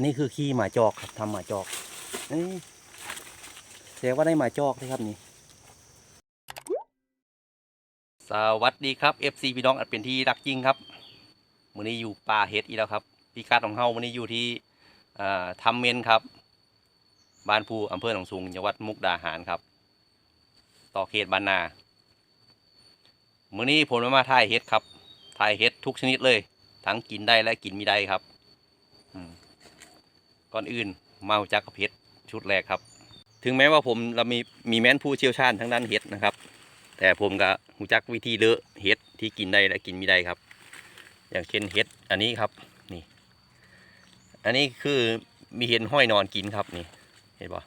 นนี้คือขี้หมาจอกครับทำหมาจอกเอ้ยแสดงว่าได้หมาจอกเลยครับนี่ สวัสดีครับ FC พี่น้องอันเป็นที่รักจริงครับมื้อนี้อยู่ป่าเฮ็ดอีกแล้วครับพี่กัดของเฮามื้อนี้อยู่ที่อ่าทำเมนครับ บ้านภูอำเภอหนองสูงจังหวัดมุกดาหารครับ ต่อเขตบ้านนามื้อนี้ผมมาถ่ายเฮ็ดครับถ่ายเฮ็ดทุกชนิดเลย ทั้งกินได้และกินไม่ได้ครับ ก่อนอื่นมาหูจักกับเฮ็ดชุดแรกครับ ถึงแม้ว่าผมเรามีมีแม้นผู้เชี่ยวชาญทั้งด้านเฮ็ดนะครับ แต่ผมก็รู้จักวิธีเลอะเห็ดที่กินได้และกินไม่ได้ครับ อย่างเช่นเห็ดอันนี้ครับนี่ อันนี้คือมีเห็ดห้อยนอนกินครับนี่เห็นปะ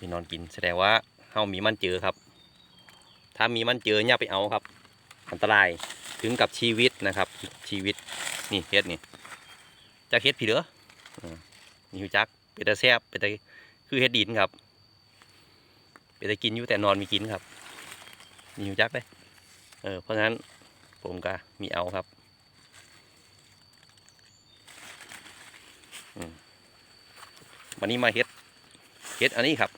มีนอนกินแสดงว่าเฮามีมันเจอครับ ถ้ามีมันเจออย่าไปเอาครับ อันตรายถึงกับชีวิตนะครับ ชีวิตนี่เห็ดนี่จักเห็ดผีเด้ออ่านี่รู้จักเป็นตาแซบเป็นตาคือเห็ดดินครับ เป็นตากินอยู่แต่นอนมีกินครับมีอยู่จักเลยเออเพราะงั้นผมก็มีเอาครับอืมวันนี้มาเฮ็ดเฮ็ดอันนี้ครับ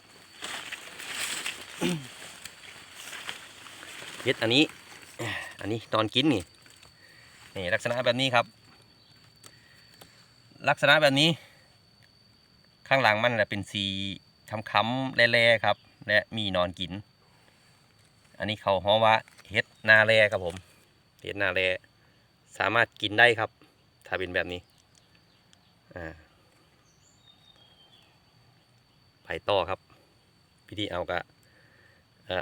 เฮ็ดอันนี้ อันนี้ตอนกินนี่นี่ลักษณะแบบนี้ครับ ลักษณะแบบนี้ ข้างหลังมันน่ะเป็นสีค้ำๆแร่ๆครับ และมีนอนกิน อันนี้เขาฮ้อว่าเฮ็ดนาแร่ครับผมเฮ็ดนาแร่สามารถกินได้ครับ ถ้าเป็นแบบนี้อ่าไปต่อครับพิธีเอากะ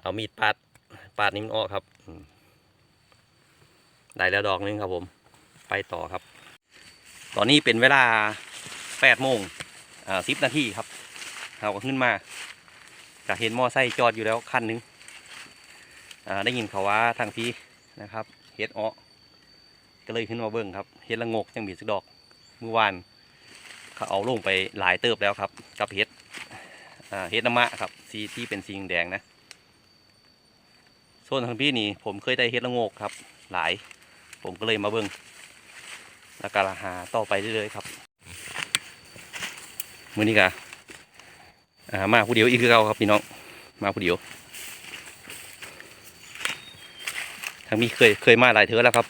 เอามีดปาดปาดนิ้มันออกครับได้แล้วดอกนึงครับผม ไปต่อครับ ตอนนี้เป็นเวลาแปดโมง อ่าสิบนาทีครับเราก็ขึ้นมาก็เห็นมอไซค์จอดอยู่แล้วคันหนึงอ่าได้ยินเขาว่าทางพี่นะครับเฮ็ดอ้อก็เลยขึ้นมาเบิ่งครับเฮ็ดละงกจังบีสักดอกเมื่อวานเขาเอาลงไปหลายเติบแล้วครับกับเฮ็ดอ่าเฮ็ดน้ำมะครับสีที่เป็นสีแดงนะส่วนทางพี่นี่ผมเคยได้เฮ็ดละงกครับ หลาย ผมก็เลยมาเบิ่งแล้วก็หาต่อไปเรื่อยๆครับ มื้อนี้ก็อ่ามาผู้เดียวอีกคือเก่าครับพี่น้องมาผู้เดียวทางนี้เคยเคยมาหลายเทอแล้วครับ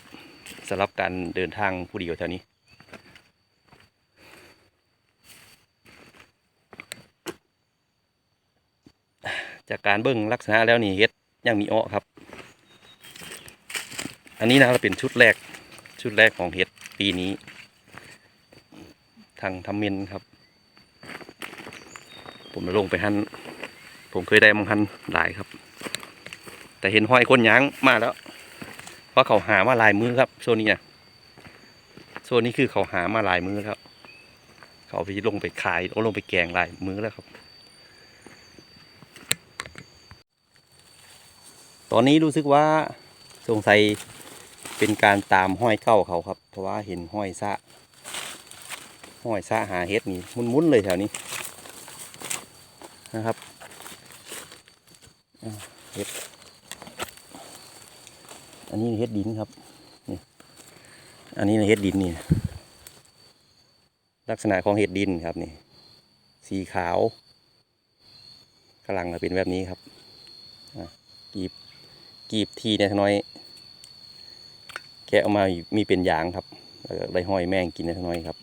สำหรับการเดินทางผู้เดียวแถวนี้จากการเบิ้งลักษณะแล้วนี่เฮ็ดยังมีอ้อครับ อันนี้นะครับเป็นชุดแรกชุดแรกของเฮ็ดปีนี้ ทางทำเมนครับ ผมลงไปหันผมเคยได้มังหันหลายครับ แต่เห็นห้อยคนยางมาแล้วเพราะเขาหามาลายมือครับโซนนี้นะโซนนี้คือเขาหามาลายมือครับ เขาไปลงไปขายเอาลงไปแกงลายมือแล้วครับ ตอนนี้รู้สึกว่าสงสัยเป็นการตามห้อยเก้าเขาครับ เพราะว่าเห็นห้อยซะห้อยซะหาเห็ดนี่มุนๆเลยแถวนี้ นะครับเห็ดอันนี้เฮ็ดดินครับนี่อันนี้เฮ็ดดินนี่ลักษณะของเฮ็ดดินครับนี่สีขาวกำลังจะเป็นแบบนี้ครับกีบกีบทีเนี่ยน้อย แกะออกมามีเป็นยางครับแล้วก็ได้ห้อยแมงกินเนี่ยน้อยครับ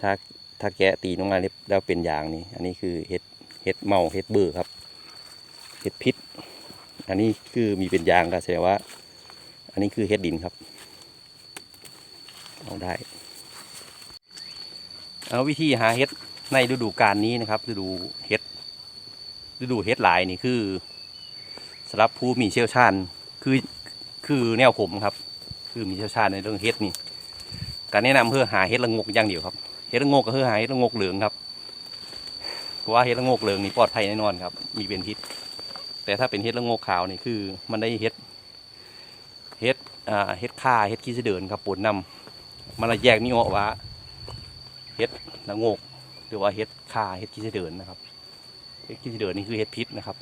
ถ้า ถ้าแกะตีลงมาแล้วเป็นยางนี่ อันนี้คือเฮ็ดเฮ็ดเมาเฮ็ดเบอร์ครับเฮ็ดพิษ อันนี้คือมีเป็นยางก็แสดงว่า อันนี้คือเฮ็ดดินครับ เอาได้ เอาวิธีหาเฮ็ดในฤดูกาลนี้นะครับฤดูเฮ็ดฤดูเฮ็ดหลายนี่คือสำหรับผู้มีเชี่ยวชาญคือคือแนวผมครับ คือมีเชี่ยวชาญในเรื่องเฮ็ดนี่การแนะนำเพื่อหาเฮ็ดละงกอย่างเดียวครับ เฮ็ดละงกก็คือหายเฮ็ดละงกเหลืองครับเพราะว่าเฮ็ดละงกเหลืองนี่ปลอดภัยแน่นอนครับ มีเป็นพิษ แต่ถ้าเป็นเฮ็ดละงกขาวนี่คือ มันได้เฮ็ดเฮ็ดอ่าเฮ็ดข่าเฮ็ดขี้เสเดินครับปนนำมันละแยกนี่ออกว่าเฮ็ดละงกหรือว่าเฮ็ดข่าเฮ็ดขี้เสเดินนะครับเฮ็ดขี้เสเดินนี่คือเฮ็ดพิษนะครับ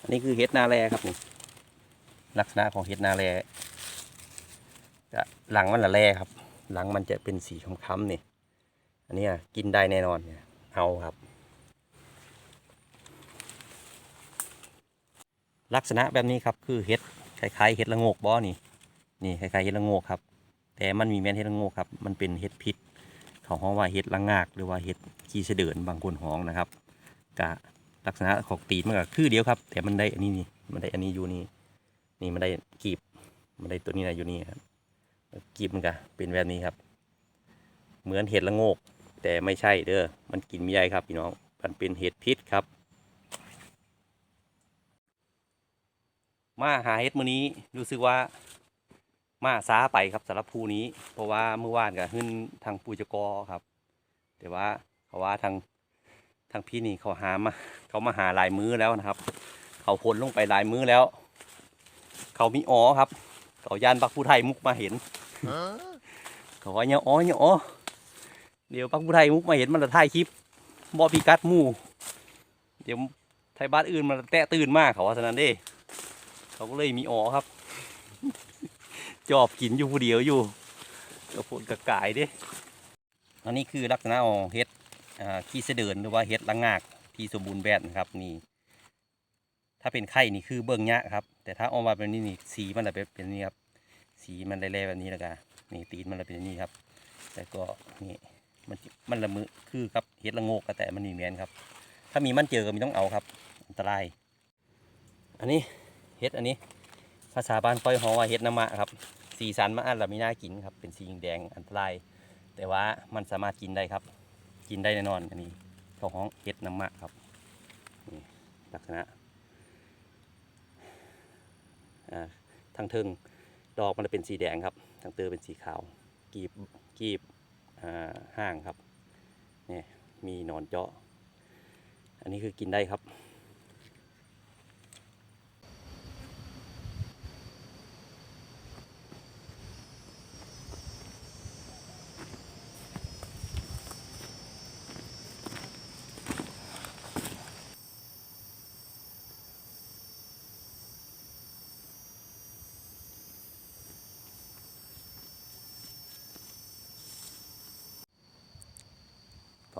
อันนี้คือเฮ็ดนาแลครับนี่ลักษณะของเฮ็ดนาแล จะหลังมันละแร่ครับ หลังมันจะเป็นสีค้ำๆนี่ อันนี้กินได้แน่นอนเนี่ยเอาครับ ลักษณะแบบนี้ครับคือเห็ดคล้ายๆเห็ดละโงกบ่นี่นี่คล้ายๆเห็ดละโงกครับ แต่มันมีแม่นเห็ดละโงกครับ มันเป็นเห็ดพิษเขาห้องว่าเห็ดละงากหรือว่าเห็ดขี้เสดินบางคนห้องนะครับกะลักษณะของตีนมันก็คือเดียวครับ แต่มันได้อันนี้นี่มันได้อันนี้อยู่นี่นี่มันได้กีบมันได้ตัวนี้นะอยู่นี่ครับ กีบมันก็เป็นแบบนี้ครับ เหมือนเห็ดละโงก แต่ไม่ใช่เด้อมันกินไม่ได้ครับพี่น้องมันเป็นเห็ดพิษครับ มาหาเห็ดมื้อนี้รู้สึกว่ามาซาไปครับสำหรับภูนี้ เพราะว่าเมื่อวานก็ขึ้นทางปูจกอครับ แต่ว่าเขาว่าทางทางพี่นี่เขาหามาเขามาหาลายมื้อแล้วนะครับ เขาพลลงไปลายมื้อแล้ว เขามีอ๋อครับ เขาย่านปักผู้ไทยมุกมาเห็นเขาว่าเนี่ยอ๋อเนี่ยอ๋อเดี๋ยวปักผู้ไทยมุกมาเห็นมันจะถ่ายคลิปบอพีกัดมู่ เดี๋ยวไทยบ้านอื่นมันแตะตื่นมากเขาว่าฉะนั้นเด้ เขาก็เลยมีอ๋อครับ จอบกินอยู่ผู้เดียวอยู่กระพุนกระกายเด้อันนี้คือลักษณะของเห็ดขี้เสดินหรือว่าเห็ดละงากที่สมบูรณ์แบบนะครับนี่ ถ้าเป็นไข่นี่คือเบิ่งยะครับ แต่ถ้าออกมาเป็นนี่นี่สีมันจะเป็นเป็นนี่ครับ สีมันแร่ๆแบบนี้แล้วกันนี่ตีนมันจะเป็นนี้ครับ แต่ก็นี่มันมันละมือคือครับเห็ดละโงกแต่มันมีแมนครับ ถ้ามีมันเจอก็มีต้องเอาครับอันตราย อันนี้เห็ดอันนี้ ภาษาบ้านค่อยฮ้อว่าเห็ดน้ำมะครับ สีสันมันอันละไม่น่ากินครับ เป็นสีแดงอันตราย แต่ว่ามันสามารถกินได้ครับ กินได้แน่นอนอันนี้เขาห้องเห็ดน้ำมะครับนี่ลักษณะ ทางเทิงดอกมันจะเป็นสีแดงครับ ทางเตอเป็นสีขาว กีบกีบห้างครับ เนี่ยมีหนอนเจาะ อันนี้คือกินได้ครับ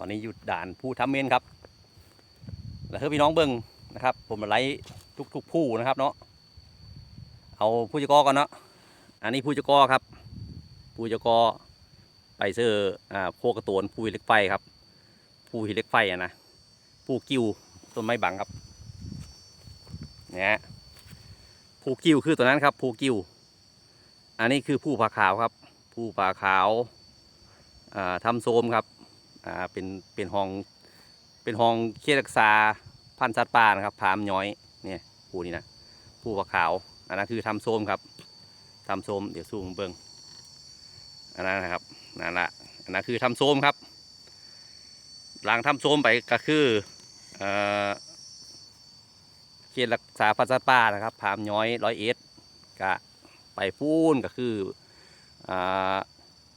อนนี้หยุดด่านผู้ทำเมนครับ แล้วเฮ้พี่น้องเบิ้งนะครับ ผมมาไล่ทุกๆผู้นะครับเนาะ เอาผู้จักอก่อนเนาะ อันนี้ผู้จักอครับ ผู้จักอไปเสื้ออ่าโคกระโตนผู้หิเล็กไฟครับ ผู้หิเล็กไฟอะนะ ผู้กิ้วต้นไม้บังครับ เนี่ยผู้กิ้วคือตัวนั้นครับผู้กิ้ว อันนี้คือผู้ผาขาวครับ ผู้ผาขาวอ่าทำโซมครับ อ่าเป็นเป็นห้องเป็นห้องเขตรักษาพันธุ์สัตว์ป่านะครับพามย้อยเนี่ยผู้นี่นะผู้ปลาขาวอันนั้นคือทำโซมครับทำโซมเดี๋ยวซูมเบิ้งอันนั้นนะครับนั่นละอันนั้นคือทำโซมครับ หลังทำโซมไปก็คือเอ่อเขตรักษาพันธุ์สัตว์ป่านะครับพามย้อยร้อยเอ็ดก็ไปพูนก็คืออ่า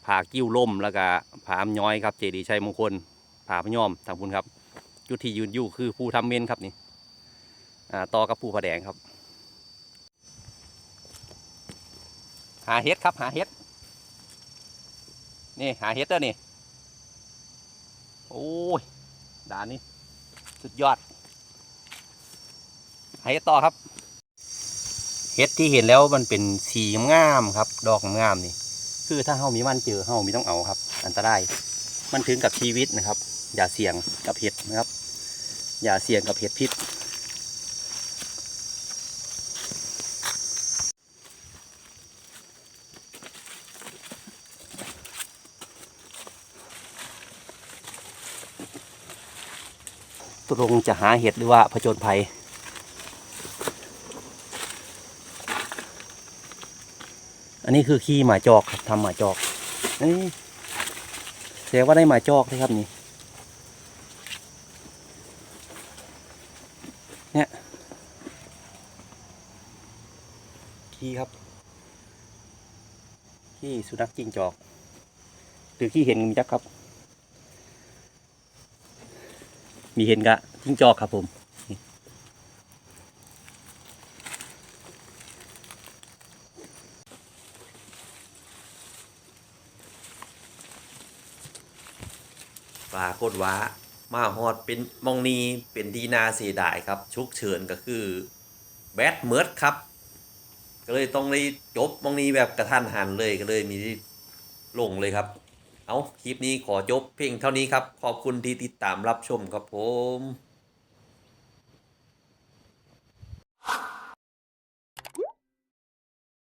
ผากิ้วล่มแล้วก็ผามย้อยครับ เจดีชัยมงคลผาพยอมทางคุณครับจุดที่ยืนอยู่คือผู้ทำเมนครับนี่ต่อกับผู้ผาแดงครับ หาเฮ็ดครับหาเฮ็ดนี่หาเฮ็ดแล้วนี่โอ้ยด่านนี้สุดยอดหาเฮ็ดต่อครับเฮ็ดที่เห็นแล้วมันเป็นสีงามครับ ดอกงามนี่ คือถ้าเฮามีมันเจอเฮามีต้องเอาครับ อันตรายมันถึงกับชีวิตนะครับ อย่าเสี่ยงกับเห็ดนะครับ อย่าเสี่ยงกับเห็ดพิษตกลงจะหาเห็ดหรือว่าผจญภัย อันนี้คือขี้หมาจอกครับทำหมาจอกนี่แสดงว่าได้หมาจอกเลยครับนี่ เนี่ยขี้ครับขี้สุนัขจิ้งจอกหรือขี้เห็นงูยักครับ มีเห็นกะจิ้งจอกครับผม น ปรากฏว่ามาฮอดเป็นมองนีเป็นดีนาเสียดายครับ ชุกเฉินก็คือแบดเมิร์ดครับ ก็เลยต้องได้จบมองนีแบบกระทันหันเลยก็เลยมีลงเลยครับ เอาคลิปนี้ขอจบเพียงเท่านี้ครับ ขอบคุณที่ติดตามรับชมครับผม